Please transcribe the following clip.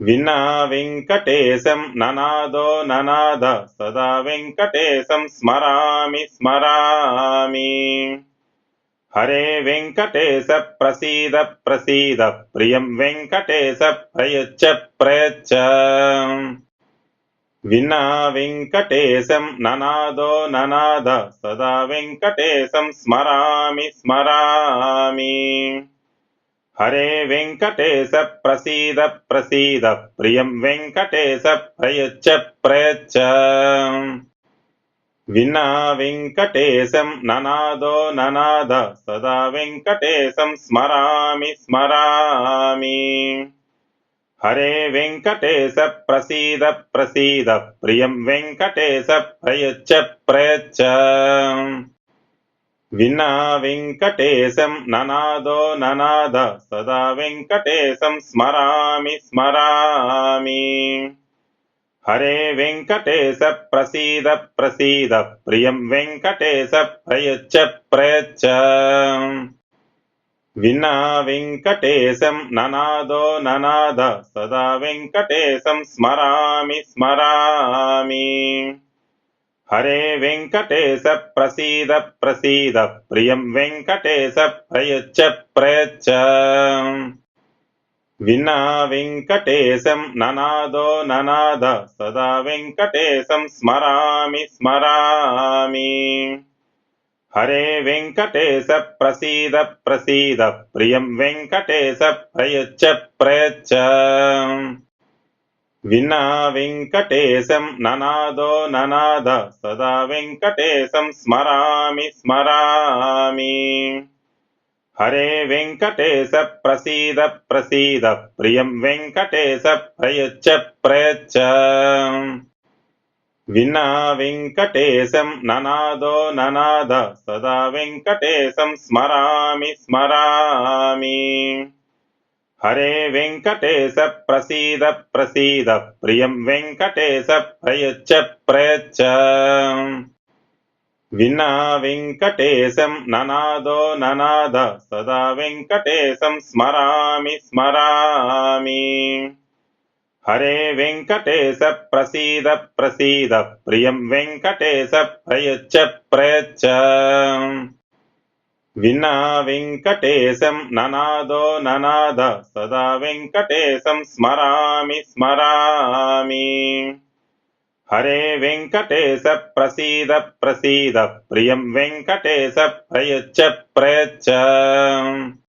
వినా వెంకటేశం ననాదో ననాద సదా వెంకటేశం స్మరామి స్మరామి. హరే వెంకటేశ ప్రసీద ప్రసీద ప్రియం వెంకటేశ ప్రయచ్చ ప్రయచ్చ. వినా వెంకటేశం ననాదో ననాద సదా వెంకటేశం స్మరామి స్మరామి. హరే వెంకటేశ ప్రసీద ప్రసీద ప్రియం వెంకటేశ ప్రయచ్చ ప్రయచ్చ. వినా వెంకటేశం ననాదో ననాద సదా వెంకటేశం స్మరామి స్మరామి. హరే వెంకటేశ ప్రసీద ప్రసీద ప్రియం వెంకటేశ ప్రయచ్చ ప్రయచ్చ. వినా వెంకటేశం ననాదో ననాద సదా వెంకటేశం స్మరామి స్మరామి. హరే వెంకటేశ ప్రసీద ప్రసీద ప్రియం వెంకటేశ ప్రయచ్చ ప్రయచ్చ. వినా వెంకటేశం ననాదో ననాద సదా వెంకటేశం స్మరామి స్మరామి. హరే వెంకటేశ ప్రసీద ప్రసీద ప్రియం వెంకటేశ ప్రయచ్చ ప్రయచ్చ. వినా వెంకటేశం ననాదో ననాద సదా వెంకటేశం స్మరామి స్మరామి. హరే వెంకటేశ ప్రసీద ప్రసీద ప్రియం వెంకటేశ ప్రయచ్చ ప్రయచ్చ. వినా వెంకటేశం ననాదో ననాద సదా వెంకటేశం స్మరామి స్మరామి. హరే వెంకటేశ ప్రసీద ప్రసీద ప్రియం వెంకటేశ ప్రయచ్చ ప్రయచ్చ. వినా వెంకటేశం ననాదో ననాద సదా వెంకటేశం స్మరామి స్మరామి. హరే వెంకటేశ ప్రసీద ప్రసీద ప్రియం వెంకటేశ ప్రయచ్చ ప్రయచ్చ. వినా వెంకటేశం ననాదో ననాద సదా వెంకటేశం స్మరామి స్మరామి. హరే వెంకటేశ ప్రసీద ప్రసీద ప్రియం వెంకటేశ ప్రయచ్చ ప్రయచ్చ. వినా వెంకటేశం ననాదో ననాద సదా వెంకటేశం స్మరామి స్మరామి. హరే వెంకటేశ ప్రసీద ప్రసీద ప్రియం వెంకటేశ ప్రయచ్చ ప్రయచ్చ.